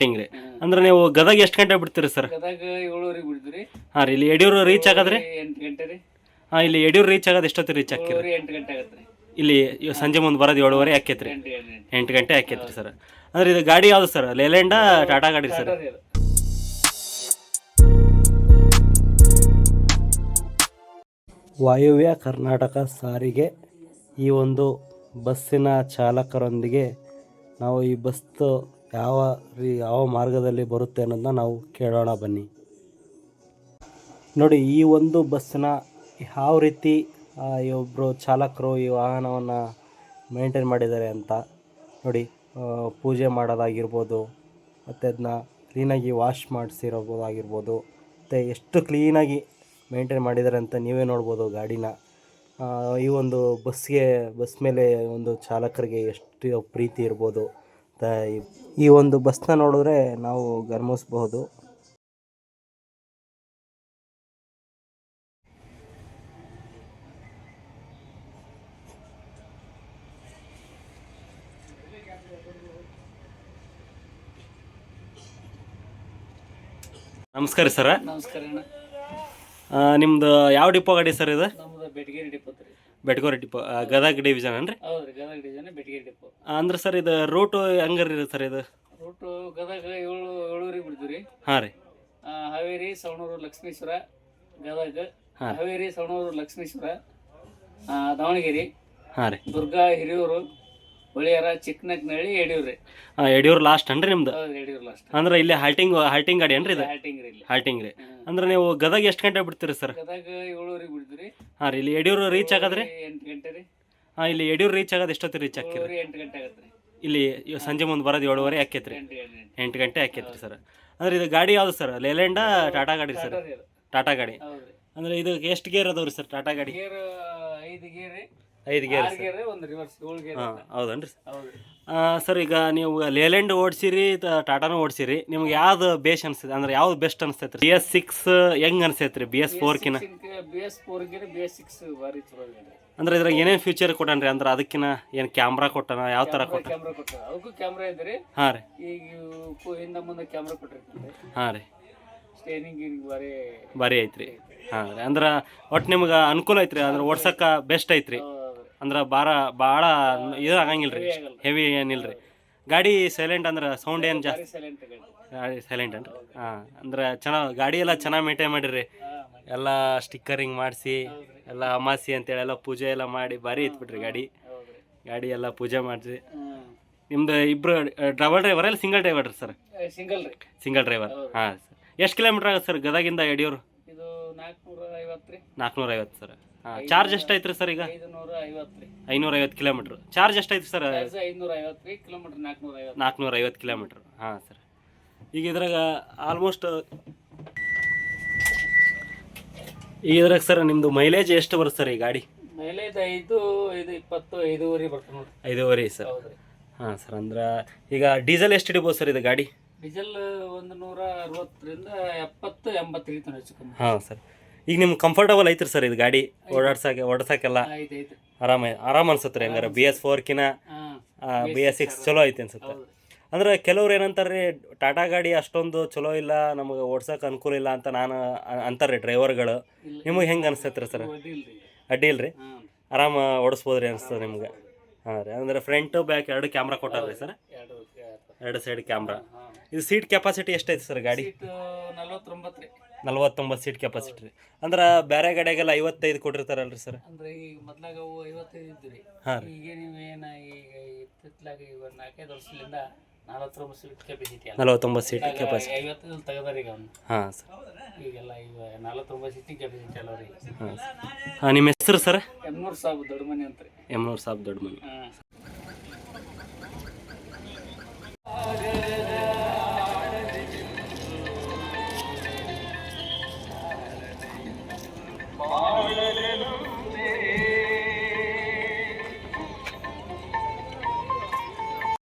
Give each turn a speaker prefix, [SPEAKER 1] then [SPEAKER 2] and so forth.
[SPEAKER 1] ಹಿಂಗ್ರಿ. ಅಂದ್ರೆ ನೀವು ಗದಗ ಎಷ್ಟು ಗಂಟೆ ಬಿಡ್ತೀರಿ ಸರ್?
[SPEAKER 2] ಗದಗ ಏಳುವರೆಗೆ ಬಿಡ್ತೀರಿ.
[SPEAKER 1] ಹಾಂ ರೀ ಇಲ್ಲಿ ಯಡಿಯೂರು ರೀಚ್ ಆಗದ್ರಿ?
[SPEAKER 2] ಎಂಟು ಗಂಟೆ ರೀ.
[SPEAKER 1] ಹಾಂ ಇಲ್ಲಿ ಯಡಿಯೂರು ರೀಚ್ ಆಗೋದು ಎಷ್ಟೊತ್ತಿ ರೀಚ್ ಆಕ್ಕಿರಿ
[SPEAKER 2] ಏಳುವರೆ ಎಂಟು ಗಂಟೆ ಆಗತ್ತೆ
[SPEAKER 1] ಇಲ್ಲಿ ಇವ್ ಸಂಜೆ ಮುಂದೆ ಬರೋದು ಏಳುವರೆ ಆಕೈತ್ರಿ
[SPEAKER 2] ಎಂಟು ಎಂಟು
[SPEAKER 1] ಗಂಟೆ ಆಕೈತ್ರಿ ಸರ್. ಅಂದ್ರೆ ಇದು ಗಾಡಿ ಯಾವ್ದು ಸರ್? ಲೇಲೆಂಡ ಟಾಟಾ ಗಾಡಿ ಸರ್? ವಾಯುವ್ಯ ಕರ್ನಾಟಕ ಸಾರಿಗೆ ಈ ಒಂದು ಬಸ್ಸಿನ ಚಾಲಕರೊಂದಿಗೆ ನಾವು ಈ ಬಸ್ ಯಾವ ರೀ, ಯಾವ ಮಾರ್ಗದಲ್ಲಿ ಬರುತ್ತೆ ಅನ್ನೋದನ್ನ ನಾವು ಕೇಳೋಣ ಬನ್ನಿ. ನೋಡಿ, ಈ ಒಂದು ಬಸ್ಸನ್ನ ಯಾವ ರೀತಿ ಒಬ್ಬರು ಚಾಲಕರು ಈ ವಾಹನವನ್ನು ಮೇಂಟೈನ್ ಮಾಡಿದ್ದಾರೆ ಅಂತ ನೋಡಿ ಪೂಜೆ ಮಾಡೋದಾಗಿರ್ಬೋದು, ಮತ್ತು ಅದನ್ನ ಕ್ಲೀನಾಗಿ ವಾಶ್ ಮಾಡಿಸಿರೋಬೋದಾಗಿರ್ಬೋದು ಮತ್ತು ಎಷ್ಟು ಕ್ಲೀನಾಗಿ ಮೇಂಟೈನ್ ಮಾಡಿದ್ದಾರೆ ಅಂತ ನೀವೇ ನೋಡ್ಬೋದು ಗಾಡಿನ. ಈ ಒಂದು ಬಸ್ಗೆ, ಬಸ್ ಮೇಲೆ ಒಂದು ಚಾಲಕರಿಗೆ ಎಷ್ಟು ಪ್ರೀತಿ ಇರ್ಬೋದು. ಈ- ಈ ಒಂದು ಬಸ್ನ ನೋಡಿದ್ರೆ ನಾವು ಗಮನಿಸಬಹುದು ನಮಸ್ಕಾರ ಸರ್.
[SPEAKER 2] ನಮಸ್ಕಾರ
[SPEAKER 1] ನಿಮ್ದು ಯಾವ ಡಿಪೋ ಗಾಡಿ ಸರ್ ಇದು?
[SPEAKER 2] ಡಿಪೋ ರೀ
[SPEAKER 1] ಬೆಟ್ಕೋರಿ ಡಿಪೋ ಆ, ಗದಗ ಡಿವಿಷನ್ ಅನ್ರಿ
[SPEAKER 2] ಹೌದ್ರಿ ಗದಗ ಡಿವಿಷನ್ ಬೆಟಗೇರಿ ಡಿಪೋ
[SPEAKER 1] ಅಂದ್ರೆ ಸರ್ ಇದು ರೂಟು ಹೆಂಗರಿ ಸರ್ ಇದು?
[SPEAKER 2] ರೂಟು ಗದಗ ಏಳು ಏಳೂರಿಗೆ ಬಿಡ್ತೀವಿ
[SPEAKER 1] ಹಾಂ ರೀ.
[SPEAKER 2] ಆ, ಹಾವೇರಿ ಸವಣೂರು ಲಕ್ಷ್ಮೇಶ್ವರ ಗದಗ.
[SPEAKER 1] ಹಾಂ.
[SPEAKER 2] ಹಾವೇರಿ ಸವಣೂರು ಲಕ್ಷ್ಮೇಶ್ವರ ಆ, ದಾವಣಗೆರೆ
[SPEAKER 1] ಹಾಂ ರೀ.
[SPEAKER 2] ದುರ್ಗಾ ಹಿರಿಯೂರು ಹೊಳಿಯಾರ ಚಿಕ್ಕನಕ್ನಹಳ್ಳಿ ಯಡಿಯೂರು.
[SPEAKER 1] ಹಾಂ ಯಡಿಯೂರು ಲಾಸ್ಟ್ ಅನ್ರಿ ನಿಮ್ದು?
[SPEAKER 2] ಯಡಿಯೂರು ಲಾಸ್ಟ್
[SPEAKER 1] ಅಂದ್ರೆ ಇಲ್ಲಿ ಹಾಲ್ಟಿಂಗ್ ಹಾಲ್ಟಿಂಗ್ ಗಾಡಿ ಏನ್ರಿ ಇದು?
[SPEAKER 2] ಹಾಲ್ಟಿಂಗ್ ರೀ ಇಲ್ಲಿ.
[SPEAKER 1] ಹಾಲ್ಟಿಂಗ್ ರೀ. ಅಂದ್ರೆ ನೀವು ಗದಗ ಎಷ್ಟು ಗಂಟೆ ಬಿಡ್ತೀರಿ ಸರ್
[SPEAKER 2] ಗದಗ ಏಳುವರೆಗೆ ಬಿಡ್ತೀರಿ
[SPEAKER 1] ಹಾಂ ರೀ ಇಲ್ಲಿ ಯಡಿಯೂರು ರೀಚ್ ಆಗದ್ರಿ?
[SPEAKER 2] ಎಂಟು ಗಂಟೆ ರೀ.
[SPEAKER 1] ಹಾಂ ಇಲ್ಲಿ ಯಡಿಯೂರು ರೀಚ್ ಆಗೋದು ಎಷ್ಟೊತ್ತಿ ರೀಚ್ ಆಕ್ಕಿರಿ
[SPEAKER 2] ಎಂಟು ಗಂಟೆ ಆಗತ್ತೆ ರೀ.
[SPEAKER 1] ಇಲ್ಲಿ ಸಂಜೆ ಮುಂದೆ ಬರೋದು ಏಳುವರೆ ಆಕೈತ್ರಿ
[SPEAKER 2] ಎಂಟು
[SPEAKER 1] ಗಂಟೆ ಆಕೈತ್ರಿ ಸರ್ ಅಂದ್ರೆ ಇದು ಗಾಡಿ ಯಾವ್ದು ಸರ್ ಲೇಲ್ಯಾಂಡ ಟಾಟಾ ಗಾಡಿ ಸರ್
[SPEAKER 2] ಟಾಟಾ
[SPEAKER 1] ಗಾಡಿ ಅಂದ್ರೆ ಇದು ಎಷ್ಟು ಗೇರ್ ಅದಾವ್ರಿ ಸರ್ ಟಾಟಾ ಗಾಡಿ?
[SPEAKER 2] ಗೇರ್ ಐದು ಗೇರ್
[SPEAKER 1] ಐದು ಗೇರ್
[SPEAKER 2] ಸರ್. ಒಂದು ರಿವರ್ಸ್ ಏಳು ಗೇರ್
[SPEAKER 1] ಹಾಂ ಹೌದನ್ರಿ
[SPEAKER 2] ಹೌದು.
[SPEAKER 1] ಸರ್ ಈಗ ನೀವು ಲೇಲೆಂಡ್ ಓಡಿಸಿರಿ ಟಾಟಾನು ಓಡಿಸಿರಿ ನಿಮ್ಗೆ ಯಾವ್ದು ಬೇಸ್ ಅನಿಸ್ತದೆ ಅಂದ್ರೆ ಯಾವ್ದು ಬೆಸ್ಟ್ ಅನಿಸ್ತೈತೆ? ಬಿ ಎಸ್ ಸಿಕ್ಸ್ ಹೆಂಗ್ ಅನ್ಸೈತ್ರಿ B S ಫೋರ್ಕಿನ
[SPEAKER 2] B S four gear B S six ಭಾರಿ ಚಲೋ ಇದೆ
[SPEAKER 1] ಅಂದ್ರೆ ಇದ್ರಾಗ ಏನೇನು ಫ್ಯೂಚರ್ ಕೊಟ್ಟನ್ರಿ? ಅಂದ್ರೆ ಅದಕ್ಕಿನ ಏನು ಕ್ಯಾಮ್ರಾ ಕೊಟ್ಟನ ಯಾವ ತರ ಕೊಟ್ಟ
[SPEAKER 2] ಕ್ಯಾಮ್ರಾ ಅದಕ್ಕೂ ಕ್ಯಾಮ್ರಾ ಇದೆ ರೀ.
[SPEAKER 1] ಹಾಂ ರೀ.
[SPEAKER 2] ಈಗ ಇವ್ಕು ಹಿಂದೆ ಮುಂದೆ ಕ್ಯಾಮ್ರಾ ಕೊಟ್ಟಿರ್ತಾರೆ.
[SPEAKER 1] ಹಾಂ ರೀ.
[SPEAKER 2] ಸ್ಟೇರಿಂಗ್ ಭಾರಿ
[SPEAKER 1] ಭಾರಿ ಐತ್ರಿ. ಹಾಂ ರೀ. ಅಂದ್ರೆ ಒಟ್ಟು ನಿಮ್ಗೆ ಅನುಕೂಲ ಐತ್ರಿ? ಅಂದ್ರೆ ಓಡ್ಸಕ್ಕೆ ಬೆಸ್ಟ್ ಐತ್ರಿ. ಅಂದ್ರೆ ಭಾಳ ಭಾಳ ಇದು ಆಗಂಗಿಲ್ಲ ರೀ ಹೆವಿ ಏನಿಲ್ಲ ರೀ ಗಾಡಿ ಸೈಲೆಂಟ್ ಅಂದ್ರೆ ಸೌಂಡ್ ಏನು ಜಾಸ್ತಿ?
[SPEAKER 2] ಸೈಲೆಂಟ್ ಗಾಡಿ
[SPEAKER 1] ಸೈಲೆಂಟ್ ಅನ್ರಿ ಹಾಂ ಅಂದ್ರೆ ಚೆನ್ನಾಗಿ ಗಾಡಿ ಎಲ್ಲ ಚೆನ್ನಾಗಿ ಮೇಂಟೈನ್ ಮಾಡಿರಿ. ಎಲ್ಲ ಸ್ಟಿಕ್ಕರಿಂಗ್ ಮಾಡಿಸಿ ಎಲ್ಲ ಅಮಾಸಿ ಅಂತೇಳಿ ಎಲ್ಲ ಪೂಜೆ ಎಲ್ಲ ಮಾಡಿ ಭಾರಿ ಇತ್ಬಿಟ್ರಿ ಗಾಡಿ. ಗಾಡಿ ಎಲ್ಲ ಪೂಜೆ ಮಾಡಿಸಿ. ನಿಮ್ದು ಇಬ್ರು ಡಬಲ್ ಡ್ರೈವರ್ ಎಲ್ಲ ಸಿಂಗಲ್ ಡ್ರೈವರ್ ಸರ್
[SPEAKER 2] ಸಿಂಗಲ್ ರೀ.
[SPEAKER 1] Single driver. ಹಾಂ ಸರ್ ಎಷ್ಟು ಕಿಲೋಮೀಟ್ರ್ ಆಗುತ್ತೆ ಸರ್ ಗದಗಿಂದ ಯಡಿಯೂರು?
[SPEAKER 2] ನಾಲ್ಕುನೂರ ಐವತ್ತು ರೀ.
[SPEAKER 1] ಸರ್ ಚಾರ್ಜ್ ಎಷ್ಟಾಯ್ತು ರೀ ಸರ್ ಈಗ?
[SPEAKER 2] ಐವತ್ತು ರೀ.
[SPEAKER 1] ಐನೂರ ಐವತ್ತು ಕಿಲೋಮೀಟ್ರ್ ಚಾರ್ಜ್ ಎಷ್ಟಾಯ್ತು ಸರ್?
[SPEAKER 2] ನಾಲ್ಕನೂರ ಐನೂರ ಐವತ್ತು ರೀ ಕಿಲೋಮೀಟರ್ ನಾಲ್ಕುನೂರ ಐವತ್ತು
[SPEAKER 1] ನಾಲ್ಕುನೂರ ಐವತ್ತು ಕಿಲೋಮೀಟ್ರ್ ಹಾಂ ಸರ್. ಈಗ ಇದ್ರಾಗ ಆಲ್ಮೋಸ್ಟ್ ಈಗ ಇದ್ರಾಗ ಸರ್ ನಿಮ್ಮದು ಮೈಲೇಜ್ ಎಷ್ಟು ಬರುತ್ತೆ ಸರ್ ಈ ಗಾಡಿ?
[SPEAKER 2] ಮೈಲೇಜ್ ಐದು ಇದು ಇಪ್ಪತ್ತು ಐದೂವರೆ ಬರ್ತದೆ ನೋಡ್ರಿ.
[SPEAKER 1] ಐದೂವರೆ ಸರ್.
[SPEAKER 2] ಹೌದ್ರಿ.
[SPEAKER 1] ಹಾಂ ಸರ್ ಅಂದ್ರೆ ಈಗ ಡೀಸೆಲ್ ಎಷ್ಟು ಹಿಡಿಬೋದು ಸರ್ ಇದು ಗಾಡಿ?
[SPEAKER 2] ಡೀಸೆಲ್ ಒಂದು ನೂರ ಅರವತ್ತರಿಂದ ಎಪ್ಪತ್ತು ಎಂಬತ್ತು ರೀತಿ ಹೆಚ್ಚು ಕಮ್ಮಿ.
[SPEAKER 1] ಹಾಂ ಸರ್. ಈಗ ನಿಮ್ಗೆ ಕಂಫರ್ಟಬಲ್ ಐತ್ರಿ ಸರ್ ಇದು ಗಾಡಿ? ಓಡಾಡ್ಸಕ್ಕೆ ಓಡಿಸಕ್ಕೆಲ್ಲ ಆರಾಮ ಆರಾಮ ಅನ್ಸುತ್ತೆ ರೀ ಹಂಗಾರೆ ಬಿ ಎಸ್ ಫೋರ್ಕಿನ ಬಿ ಎಸ್ ಸಿಕ್ಸ್ ಚಲೋ ಐತೆ ಅನ್ಸುತ್ತೆ. ಅಂದ್ರೆ ಕೆಲವ್ರು ಏನಂತಾರೆ ರೀ ಟಾಟಾ ಗಾಡಿ ಅಷ್ಟೊಂದು ಚಲೋ ಇಲ್ಲ ನಮಗೆ ಓಡ್ಸೋಕೆ ಅನುಕೂಲ ಇಲ್ಲ ಅಂತ ನಾನು ಅಂತಾರೆ ರೀ ಡ್ರೈವರ್ಗಳು. ನಿಮಗೆ ಹೆಂಗೆ ಅನಿಸ್ತೈತೆ ರೀ ಸರ್ ಅಡ್ಡಿ
[SPEAKER 2] ಇಲ್ರಿ
[SPEAKER 1] ಆರಾಮ ಓಡಿಸ್ಬೋದು ರೀ ಅನಿಸ್ತದೆ ನಿಮ್ಗೆ. ಹಾಂ ರೀ ಅಂದ್ರೆ ಫ್ರಂಟು ಬ್ಯಾಕ್ ಎರಡು ಕ್ಯಾಮ್ರಾ ಕೊಟ್ಟಾರ ರೀ ಸರ್?
[SPEAKER 2] ಎರಡು
[SPEAKER 1] ಎರಡು. ಸೈಡ್ ಕ್ಯಾಮ್ರಾ ಇದು ಸೀಟ್ ಕೆಪಾಸಿಟಿ ಎಷ್ಟೈತೆ ಸರ್ ಗಾಡಿ?
[SPEAKER 2] ಸೀಟ್ ನಲ್ವತ್ತೊಂಬತ್ತು
[SPEAKER 1] ಸೀಟ್ ಕೆಪಾಸಿಟಿ ರೀ. ಅಂದ್ರೆ ಬೇರೆ ಕಡೆಗೆಲ್ಲ ಐವತ್ತೈದು ಕೊಟ್ಟಿರ್ತಾರಲ್ರಿ ಸರ್
[SPEAKER 2] ಅಂದ್ರೆ ಈಗ ಮೊದ್ಲಾಗ ಅವು ಐವತ್ತೈದು ಇದ್ದು ರೀ.
[SPEAKER 1] ಹಾಂ ರೀ.
[SPEAKER 2] ಈಗ ನೀವೇನ ಈಗ ಇತ್ತಿತ್ಲಾಗ ಈಗ ನಾಲ್ಕೈದು ವರ್ಷದಿಂದ ನಲವತ್ತೊಂಬತ್ತು ಸೀಟ್ ಕೆಪಾಸಿಟಿ
[SPEAKER 1] ನಲವತ್ತೊಂಬತ್ತು ಸೀಟ್ ಕೆಪಾಸಿಟಿ
[SPEAKER 2] ಐವತ್ತೈದು ತೆಗದಾರ ಈಗ ಅವ್ನು.
[SPEAKER 1] ಹಾಂ ಸರ್
[SPEAKER 2] ಈಗೆಲ್ಲ ಈಗ ನಲವತ್ತೊಂಬತ್ತು ಸೀಟಿಂಗ್ ಕೆಪಾಸಿಟಿ ಅಲ್ಲ ರೀ
[SPEAKER 1] ಹಾಂ ಹಾಂ ನಿಮ್ಮ ಹೆಸರು ಸರ್
[SPEAKER 2] ಎಮ್ನೂರು ಸಾಬ್ ದೊಡ್ಡ ಮನೆ ಅಂತ ರೀ.
[SPEAKER 1] ಎಮ್ನೂರು ಸಾಬ್ ದೊಡ್ಡ ಮನೆ
[SPEAKER 2] ಹಾಂ. Thank you.